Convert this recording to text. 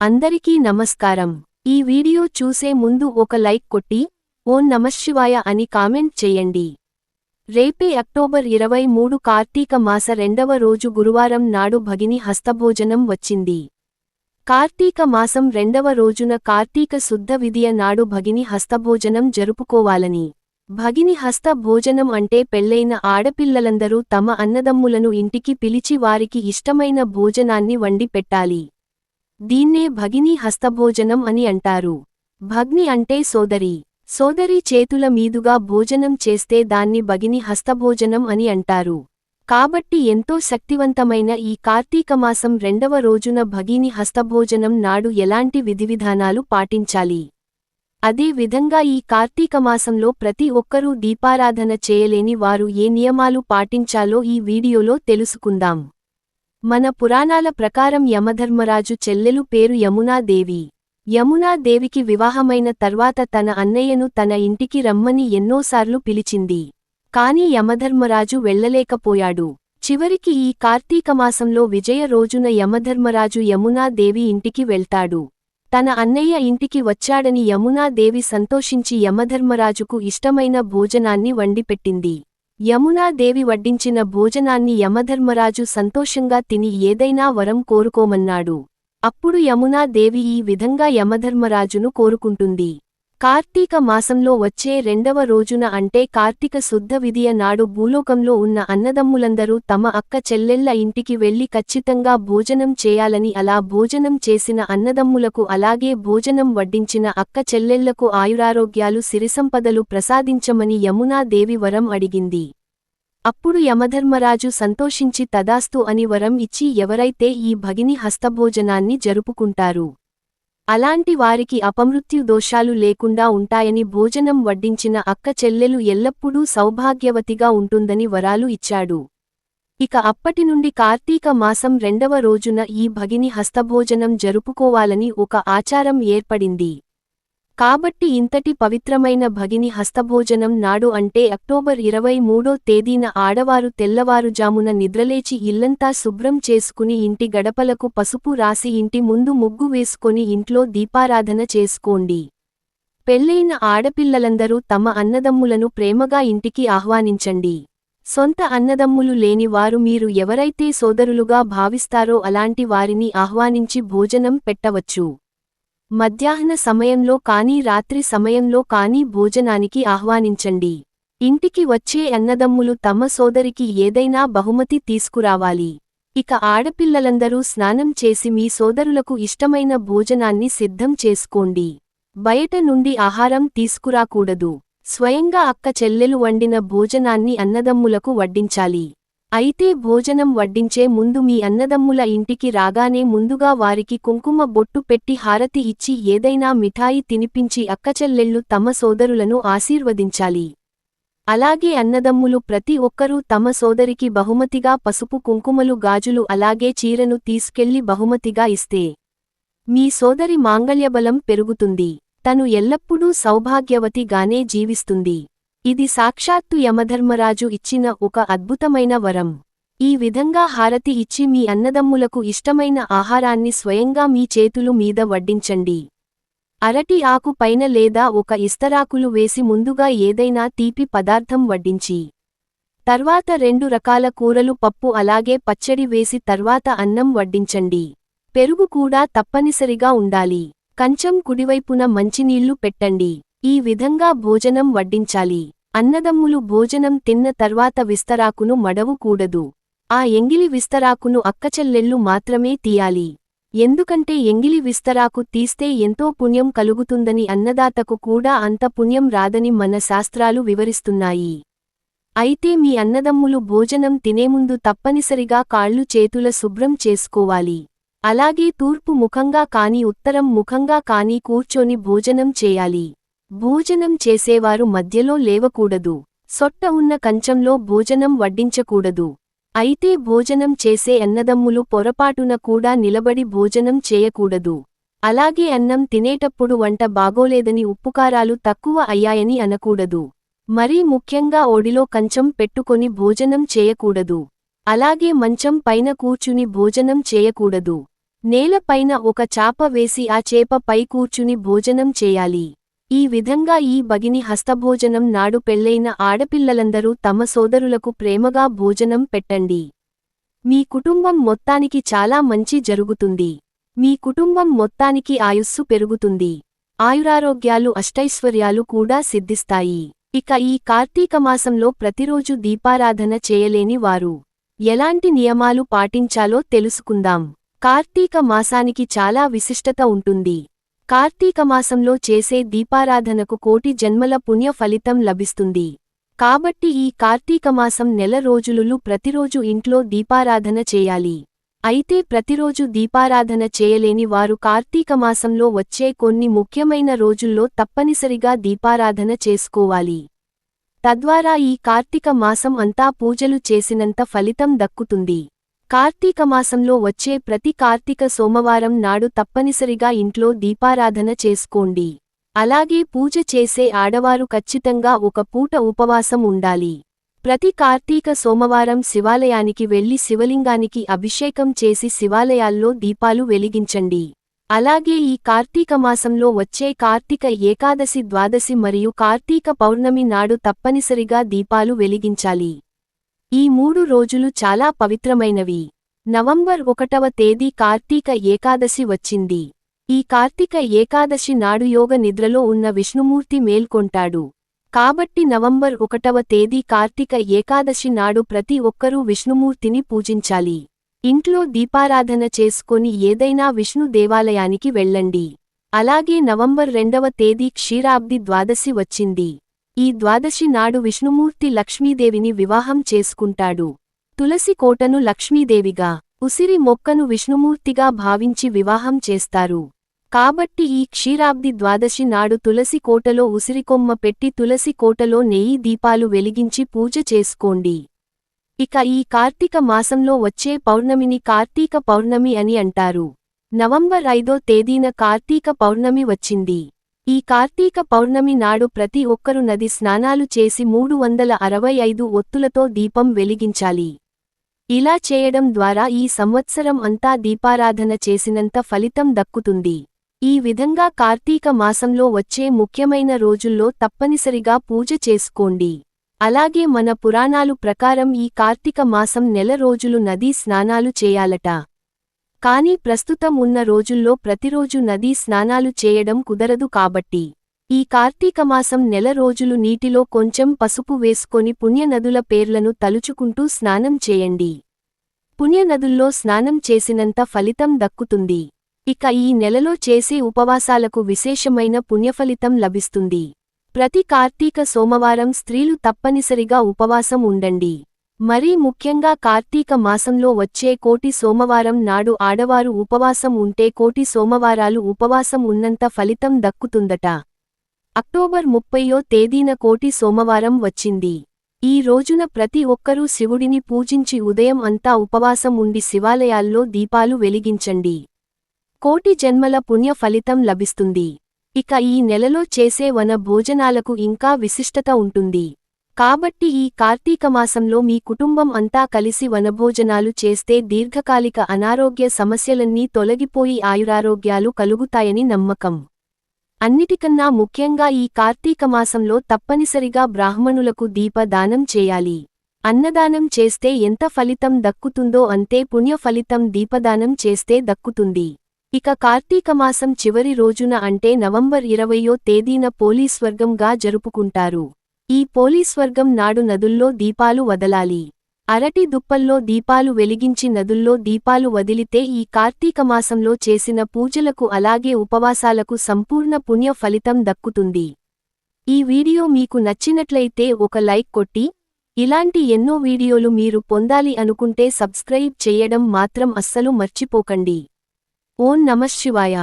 అందరికీ నమస్కారం. ఈ వీడియో చూసే ముందు ఒక లైక్ కొట్టి ఓం నమశివాయ అని కామెంట్ చేయండి. రేపే అక్టోబర్ ఇరవై మూడు కార్తీక మాస రెండవ రోజు గురువారం నాడు భగిని హస్తభోజనం వచ్చింది. కార్తీక మాసం రెండవ రోజున కార్తీక శుద్ధ విధియ నాడు భగిని హస్తభోజనం జరుపుకోవాలని. భగిని హస్త భోజనం అంటే పెళ్ళైన ఆడపిల్లలందరూ తమ అన్నదమ్ములను ఇంటికి పిలిచి వారికి ఇష్టమైన భోజనాన్ని వండి పెట్టాలి దీన్నే భగిని హస్తభోజనం అని అంటారు. భగ్ని అంటే సోదరి. సోదరి చేతుల మీదుగా భోజనం చేస్తే దాన్ని భగిని హస్తభోజనం అని అంటారు. కాబట్టి ఎంతో శక్తివంతమైన ఈ కార్తీకమాసం రెండవ రోజున భగిని హస్తభోజనం నాడు ఎలాంటి విధివిధానాలు పాటించాలి? అదే విధంగా ఈ కార్తీకమాసంలో ప్రతి ఒక్కరూ దీపారాధన చేయలేని వారు ఏ నియమాలు పాటించాలో ఈ వీడియోలో తెలుసుకుందాం. మన పురాణాల ప్రకారం యమధర్మరాజు చెల్లెలు పేరు యమునాదేవి. యమునాదేవికి వివాహమైన తర్వాత తన అన్నయ్యను తన ఇంటికి రమ్మని ఎన్నోసార్లు పిలిచింది. కాని యమధర్మరాజు వెళ్ళలేకపోయాడు చివరికి ఈ కార్తీకమాసంలో విజయ రోజున యమధర్మరాజు యమునాదేవి ఇంటికి వెళ్తాడు. తన అన్నయ్య ఇంటికి వచ్చాడని యమునాదేవి సంతోషించి యమధర్మరాజుకు ఇష్టమైన భోజనాన్ని వండిపెట్టింది. యమునాదేవి వడ్డించిన భోజనాన్ని యమధర్మరాజు సంతోషంగా తిని ఏదైనా వరం కోరుకోమన్నాడు. అప్పుడు యమునాదేవి ఈ విధంగా యమధర్మరాజును కోరుకుంటుంది. కార్తీక మాసంలో వచ్చే రెండవ రోజున అంటే కార్తీక శుద్ధ విధియ నాడు భూలోకంలో ఉన్న అన్నదమ్ములందరూ తమ అక్క చెల్లెళ్ళ ఇంటికి వెళ్ళి ఖచ్చితంగా భోజనం చేయాలని అలా భోజనం చేసిన అన్నదమ్ములకు అలాగే భోజనం వడ్డించిన అక్క చెల్లెళ్ళకు ఆయురారోగ్యాలు సిరిసంపదలు ప్రసాదించమని యమునాదేవి వరం అడిగింది. అప్పుడు యమధర్మరాజు సంతోషించి తదాస్తు అని వరం ఇచ్చి ఎవరైతే ఈ భగిని హస్తభోజనాన్ని జరుపుకుంటారు. అలాంటి వారికి అపమృత్యు దోషాలు లేకుండా ఉంటాయని భోజనం వడ్డించిన అక్క చెల్లెలు ఎల్లప్పుడూ సౌభాగ్యవతిగా ఉంటుందని వరాలు ఇచ్చాడు. ఇక అప్పటి నుండి కార్తీక మాసం రెండవ రోజున ఈ భగిని హస్తభోజనం జరుపుకోవాలని ఒక ఆచారం ఏర్పడింది. కాబట్టి ఇంతటి పవిత్రమైన భగిని హస్తభోజనం నాడు అంటే అక్టోబర్ ఇరవై మూడో తేదీన ఆడవారు తెల్లవారుజామున నిద్రలేచి ఇల్లంతా శుభ్రం చేసుకుని ఇంటి గడపలకు పసుపు రాసి ఇంటి ముందు ముగ్గు వేసుకొని ఇంట్లో దీపారాధన చేసుకోండి. పెళ్ళైన ఆడపిల్లలందరూ తమ అన్నదమ్ములను ప్రేమగా ఇంటికి ఆహ్వానించండి. సొంత అన్నదమ్ములు లేని వారు మీరు ఎవరైతే సోదరులుగా భావిస్తారో అలాంటి వారిని ఆహ్వానించి భోజనం పెట్టవచ్చు. మధ్యాహ్న సమయంలో కానీ రాత్రి సమయంలో కానీ భోజనానికి ఆహ్వానించండి. ఇంటికి వచ్చే అన్నదమ్ములు తమ సోదరికి ఏదైనా బహుమతి తీసుకురావాలి. ఇక ఆడపిల్లలందరూ స్నానం చేసి మీ సోదరులకు ఇష్టమైన భోజనాన్ని సిద్ధం చేసుకోండి. బయట నుండి ఆహారం తీసుకురాకూడదు. స్వయంగా అక్క చెల్లెలు వండిన భోజనాన్ని అన్నదమ్ములకు వడ్డించాలి. అయితే భోజనం వడ్డించే ముందు మీ అన్నదమ్ముల ఇంటికి రాగానే ముందుగా వారికి కుంకుమ బొట్టు పెట్టి హారతి ఇచ్చి ఏదైనా మిఠాయి తినిపించి అక్కచెల్లెళ్ళు తమ సోదరులను ఆశీర్వదించాలి. అలాగే అన్నదమ్ములు ప్రతి ఒక్కరూ తమ సోదరికి బహుమతిగా పసుపు కుంకుమలు గాజులు అలాగే చీరను తీసుకెళ్ళి బహుమతిగా ఇస్తే మీ సోదరి మాంగళ్యబలం పెరుగుతుంది. తను ఎల్లప్పుడూ సౌభాగ్యవతిగానే జీవిస్తుంది. ఇది సాక్షాత్తు యమధర్మరాజు ఇచ్చిన ఒక అద్భుతమైన వరం. ఈ విధంగా హారతి ఇచ్చి మీ అన్నదమ్ములకు ఇష్టమైన ఆహారాన్ని స్వయంగా మీ చేతులు మీద వడ్డించండి. అరటి ఆకు పైన లేదా ఒక ఇస్తరాకులు వేసి ముందుగా ఏదైనా తీపి పదార్థం వడ్డించి తర్వాత రెండు రకాల కూరలు పప్పు అలాగే పచ్చడి వేసి తర్వాత అన్నం వడ్డించండి. పెరుగు కూడా తప్పనిసరిగా ఉండాలి. కంచం కుడివైపున మంచినీళ్ళు పెట్టండి. ఈ విధంగా భోజనం వడ్డించాలి. అన్నదమ్ములు భోజనం తిన్న తర్వాత విస్తరాకును మడవుకూడదు ఆ ఎంగిలి విస్తరాకును అక్కచెల్లెళ్ళు మాత్రమే తీయాలి. ఎందుకంటే ఎంగిలి విస్తరాకు తీస్తే ఎంతో పుణ్యం కలుగుతుందని అన్నదాతకు కూడా అంత పుణ్యం రాదని మన శాస్త్రాలు వివరిస్తున్నాయి. అయితే మీ అన్నదమ్ములు భోజనం తినేముందు తప్పనిసరిగా కాళ్ళు చేతుల శుభ్రం చేసుకోవాలి. అలాగే తూర్పు ముఖంగా కాని ఉత్తరం ముఖంగా కాని కూర్చొని భోజనం చేయాలి. భోజనం చేసేవారు మధ్యలో లేవకూడదు. సొట్ట ఉన్న కంచంలో భోజనం వడ్డించకూడదు. అయితే భోజనం చేసే అన్నదమ్ములు పొరపాటున కూడా నిలబడి భోజనం చేయకూడదు. అలాగే అన్నం తినేటప్పుడు వంట బాగోలేదని ఉప్పుకారాలు తక్కువ అయ్యాయని అనకూడదు. మరీ ముఖ్యంగా ఓడిలో కంచం పెట్టుకొని భోజనం చేయకూడదు. అలాగే మంచం పైన కూర్చుని భోజనం చేయకూడదు. నేలపైన ఒక చాప వేసి ఆ చేప పై కూర్చుని భోజనం చేయాలి. ఈ విధంగా ఈ బగిని హస్తభోజనం నాడు పెళ్ళైన ఆడపిల్లలందరూ తమ సోదరులకు ప్రేమగా భోజనం పెట్టండి. మీ కుటుంబం మొత్తానికి చాలా మంచి జరుగుతుంది. మీ కుటుంబం మొత్తానికి ఆయుస్సు పెరుగుతుంది. ఆయురారోగ్యాలు అష్టైశ్వర్యాలు కూడా సిద్ధిస్తాయి. ఇక ఈ కార్తీక మాసంలో ప్రతిరోజు దీపారాధన చేయలేని వారు. ఎలాంటి నియమాలు పాటించాలో తెలుసుకుందాం. కార్తీక మాసానికి చాలా విశిష్టత ఉంటుంది. కార్తీక మాసంలో చేసే దీపారాధనకు కోటి జన్మల పుణ్య ఫలితం లభిస్తుంది. కాబట్టి ఈ కార్తీక మాసం నెల రోజులులు ప్రతిరోజు ఇంట్లో దీపారాధన చేయాలి. అయితే ప్రతిరోజు దీపారాధన చేయలేని వారు కార్తీక మాసంలో వచ్చే కొన్ని ముఖ్యమైన రోజుల్లో తప్పనిసరిగా దీపారాధన చేసుకోవాలి. తద్వారా ఈ కార్తీక మాసం అంతా పూజలు చేసినంత ఫలితం దక్కుతుంది. కార్తీక మాసంలో వచ్చే ప్రతి కార్తీక సోమవారం నాడు తప్పనిసరిగా ఇంట్లో దీపారాధన చేసుకోండి. అలాగే పూజ చేసే ఆడవారు ఖచ్చితంగా ఒక పూట ఉపవాసం ఉండాలి. ప్రతి కార్తీక సోమవారం శివాలయానికి వెళ్ళి శివలింగానికి అభిషేకం చేసి శివాలయాల్లో దీపాలు వెలిగించండి. అలాగే ఈ కార్తీక మాసంలో వచ్చే కార్తీక ఏకాదశి ద్వాదశి మరియు కార్తీక పౌర్ణమి నాడు తప్పనిసరిగా దీపాలు వెలిగించాలి. ఈ మూడు రోజులు చాలా పవిత్రమైనవి. నవంబర్ ఒకటవ తేదీ కార్తీక ఏకాదశి వచ్చింది. ఈ కార్తీక ఏకాదశి నాడు యోగ నిద్రలో ఉన్న విష్ణుమూర్తి మేల్కొంటాడు. కాబట్టి నవంబర్ ఒకటవ తేదీ కార్తీక ఏకాదశి నాడు ప్రతి ఒక్కరూ విష్ణుమూర్తిని పూజించాలి. ఇంట్లో దీపారాధన చేసుకొని ఏదైనా విష్ణు దేవాలయానికి వెళ్ళండి. అలాగే నవంబర్ రెండవ తేదీ క్షీరాబ్ది ద్వాదశి వచ్చింది. ఈ ద్వాదశి నాడు విష్ణుమూర్తి లక్ష్మీదేవిని వివాహం చేసుకుంటాడు. తులసి కోటను లక్ష్మీదేవిగా ఉసిరి మొక్కను విష్ణుమూర్తిగా భావించి వివాహం చేస్తారు. కాబట్టి ఈ క్షీరాబ్ది ద్వాదశి నాడు తులసి కోటలో ఉసిరికొమ్మ పెట్టి తులసి కోటలో నెయ్యి దీపాలు వెలిగించి పూజ చేసుకోండి. ఇక ఈ కార్తీక మాసంలో వచ్చే పౌర్ణమిని కార్తీక పౌర్ణమి అని అంటారు. నవంబర్ ఐదో తేదీన కార్తీక పౌర్ణమి వచ్చింది. ఈ కార్తీక పౌర్ణమి నాడు ప్రతి ఒక్కరు నది స్నానాలు చేసి మూడు వందల అరవై ఐదు ఒత్తులతో దీపం వెలిగించాలి. ఇలా చేయడం ద్వారా ఈ సంవత్సరం అంతా దీపారాధన చేసినంత ఫలితం దక్కుతుంది. ఈ విధంగా కార్తీక మాసంలో వచ్చే ముఖ్యమైన రోజుల్లో తప్పనిసరిగా పూజ చేసుకోండి. అలాగే మన పురాణాలు ప్రకారం ఈ కార్తీక మాసం నెల రోజులు నదీ స్నానాలు చేయాలట. కానీ ప్రస్తుతం ఉన్న రోజుల్లో ప్రతిరోజు నదీ స్నానాలు చేయడం కుదరదు కాబట్టి ఈ కార్తీక మాసం నెల రోజులు నీటిలో కొంచెం పసుపు వేసుకొని పుణ్యనదుల పేర్లను తలుచుకుంటూ స్నానం చేయండి. పుణ్యనదుల్లో స్నానం చేసినంత ఫలితం దక్కుతుంది. ఇక ఈ నెలలో చేసే ఉపవాసాలకు విశేషమైన పుణ్యఫలితం లభిస్తుంది. ప్రతి కార్తీక సోమవారం స్త్రీలు తప్పనిసరిగా ఉపవాసం ఉండండి. మరీ ముఖ్యంగా కార్తీక మాసంలో వచ్చే కోటి సోమవారం నాడు ఆడవారు ఉపవాసం ఉంటే కోటి సోమవారాలు ఉపవాసం ఉన్నంత ఫలితం దక్కుతుందట. అక్టోబర్ ముప్పయో తేదీన కోటి సోమవారం వచ్చింది. ఈ రోజున ప్రతి ఒక్కరూ శివుడిని పూజించి ఉదయం అంతా ఉపవాసం ఉండి శివాలయాల్లో దీపాలు వెలిగించండి. కోటి జన్మల పుణ్య ఫలితం లభిస్తుంది. ఇక ఈ నెలలో చేసే వన భోజనాలకు ఇంకా విశిష్టత ఉంటుంది. కాబట్టి ఈ కార్తీక మాసంలో మీ కుటుంబం అంతా కలిసి వనభోజనాలు చేస్తే దీర్ఘకాలిక అనారోగ్య సమస్యలన్నీ తొలగిపోయి ఆయురారోగ్యాలు కలుగుతాయని నమ్మకం. అన్నిటికన్నా ముఖ్యంగా ఈ కార్తీక మాసంలో తప్పనిసరిగా బ్రాహ్మణులకు దీపదానం చేయాలి. అన్నదానం చేస్తే ఎంత ఫలితం దక్కుతుందో అంతే పుణ్య ఫలితం దీపదానం చేస్తే దక్కుతుంది. ఇక కార్తీక మాసం చివరి రోజున అంటే నవంబర్ ఇరవయో తేదీన పోలీస్వర్గంగా జరుపుకుంటారు. ఈ పోలీస్వర్గం నాడు నదుల్లో దీపాలు వదలాలి. అరటి దుప్పల్లో దీపాలు వెలిగించి నదుల్లో దీపాలు వదిలితే ఈ కార్తీకమాసంలో చేసిన పూజలకు అలాగే ఉపవాసాలకు సంపూర్ణ పుణ్య ఫలితం దక్కుతుంది. ఈ వీడియో మీకు నచ్చినట్లయితే ఒక లైక్ కొట్టి ఇలాంటి ఎన్నో వీడియోలు మీరు పొందాలి అనుకుంటే సబ్స్క్రైబ్ చెయ్యడం మాత్రం అస్సలు మర్చిపోకండి. ఓం నమశివాయ